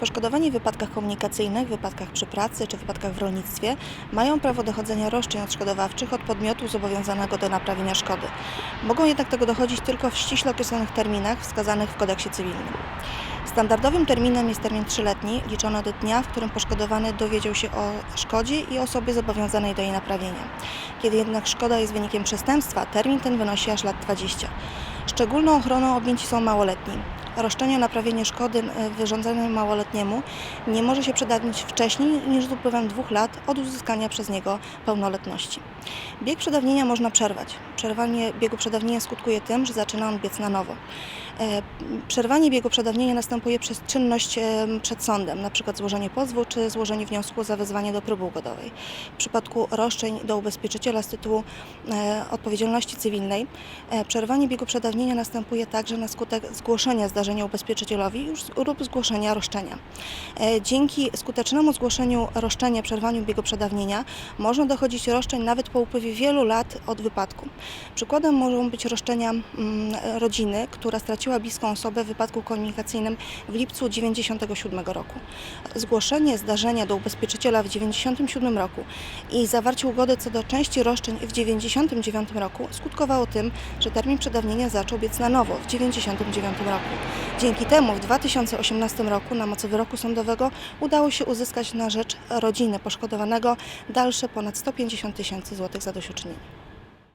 Poszkodowani w wypadkach komunikacyjnych, wypadkach przy pracy czy wypadkach w rolnictwie mają prawo dochodzenia roszczeń odszkodowawczych od podmiotu zobowiązanego do naprawienia szkody. Mogą jednak tego dochodzić tylko w ściśle określonych terminach wskazanych w kodeksie cywilnym. Standardowym terminem jest termin trzyletni, liczony od dnia, w którym poszkodowany dowiedział się o szkodzie i osobie zobowiązanej do jej naprawienia. Kiedy jednak szkoda jest wynikiem przestępstwa, termin ten wynosi aż lat 20. Szczególną ochroną objęci są małoletni. Roszczenie o naprawienie szkody e, wyrządzonej małoletniemu nie może się przedawnić wcześniej niż z upływem dwóch lat od uzyskania przez niego pełnoletności. Bieg przedawnienia można przerwać. Przerwanie biegu przedawnienia skutkuje tym, że zaczyna on biec na nowo. E, Przerwanie biegu przedawnienia następuje przez czynność e, przed sądem, np. złożenie pozwu czy złożenie wniosku o zawezwanie do próby ugodowej. W przypadku roszczeń do ubezpieczyciela z tytułu e, odpowiedzialności cywilnej przerwanie biegu przedawnienia następuje także na skutek zgłoszenia zdarzenia ubezpieczycielowi lub zgłoszenia roszczenia. Dzięki skutecznemu zgłoszeniu roszczenia, przerwaniu biegu przedawnienia można dochodzić roszczeń nawet po upływie wielu lat od wypadku. Przykładem mogą być roszczenia mm, rodziny, która straciła bliską osobę w wypadku komunikacyjnym w lipcu 1997 roku. Zgłoszenie zdarzenia do ubezpieczyciela w 1997 roku i zawarcie ugody co do części roszczeń w 1999 roku skutkowało tym, że termin przedawnienia zaczął biec na nowo w 1999 roku. Dzięki temu w 2018 roku na mocy wyroku sądowego udało się uzyskać na rzecz rodziny poszkodowanego dalsze ponad 150 tysięcy złotych zadośćuczynienia.